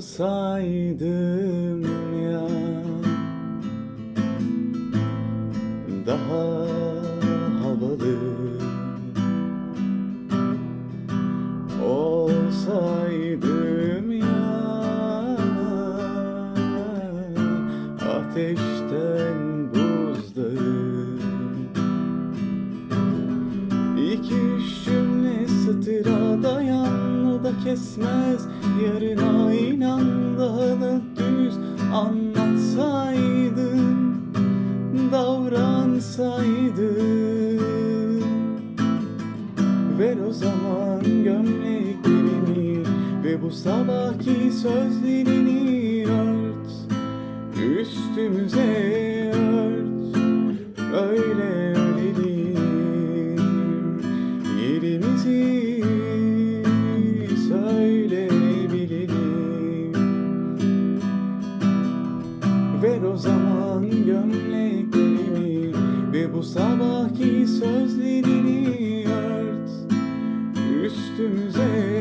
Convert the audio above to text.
olsaydım ya daha havalı. Olsaydım ya ateşten buzdağı İki üç cümle satıra dayan da kesmez. Yarına inan daha da düz anlatsaydın Davransaydın. Ver o zaman gömleklerimi Ve bu sabahki sözlerini ört. Üstümüze ört. Öyle Ver o zaman gömleklerimi Ve bu sabahki sözlerini ört. Üstümüze